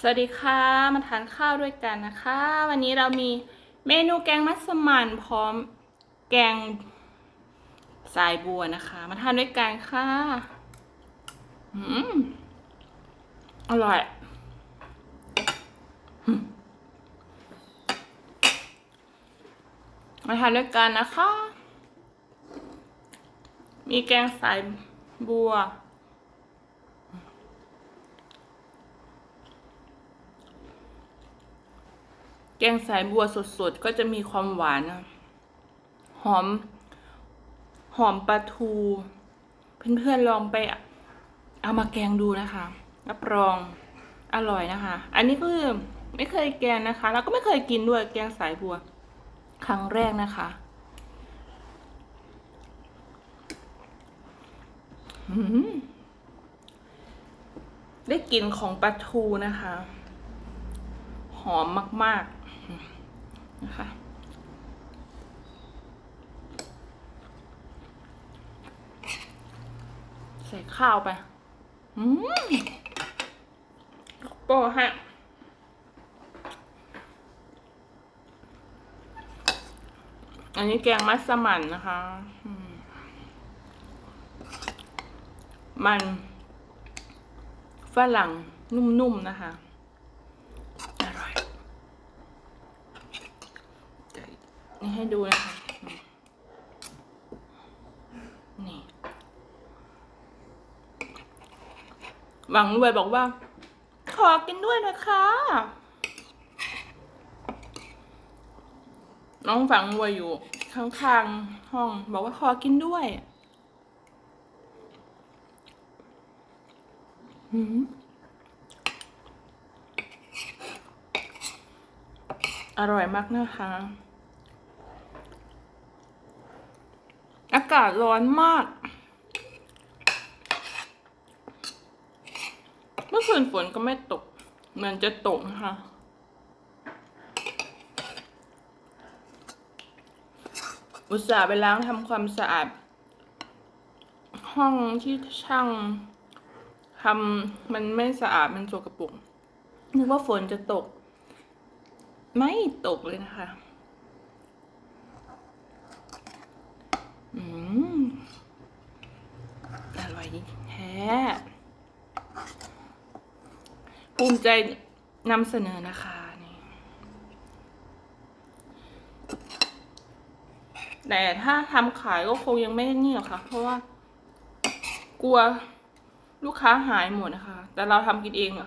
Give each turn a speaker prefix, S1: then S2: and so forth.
S1: สวัสดีค่ะ มาทานข้าวด้วยกันนะคะ วันนี้เรามีเมนูแกงมัสมั่นพร้อมแกงสายบัวนะคะ มาทานด้วยกันค่ะอืมอร่อยมมาทานด้วยกันนะคะ มีแกงสายบัว แกงสายบัวสดๆ ก็จะมีความหวาน หอม หอมปลาทู เพื่อนๆลองไปเอามาแกงดูนะคะรับรองอร่อยนะคะ อันนี้คือไม่เคยแกงนะคะ แล้วก็ไม่เคยกินด้วยแกงสายบัว ครั้งแรกนะคะ ได้กลิ่นของปลาทูนะคะ หอมมาก ๆ นะคะใส่ข้าวไปอืมโปฮะอันนี้แกงมัสมั่นนะคะมมันฝรั่งนุ่มๆนะคะ อร่อยเดี๋ยว นี่ให้ดูนะคะ นี่หวังรวยบอกว่า ขอกินด้วยนะคะ น้องฝังรวยอยู่ ข้างๆห้อง บอกว่าขอกินด้วยอืมอร่อยมากนะคะ อากาศร้อนมาก เมื่อคืนฝนก็ไม่ตก เหมือนจะตกนะคะอุตส่าห์ไปล้างทำความสะอาด ห้องที่ช่างทำมันไม่สะอาดมันสกปรกนึกว่าฝนจะตก ไม่ตกเลยนะคะ อืมอร่อยแท้ภูมิใจนำเสนอนะคะนี่แต่ถ้าทำขายก็คงยังไม่นี่หรอกค่ะ เพราะว่า กลัวลูกค้าหายหมดนะคะ แต่เราทำกินเองอะ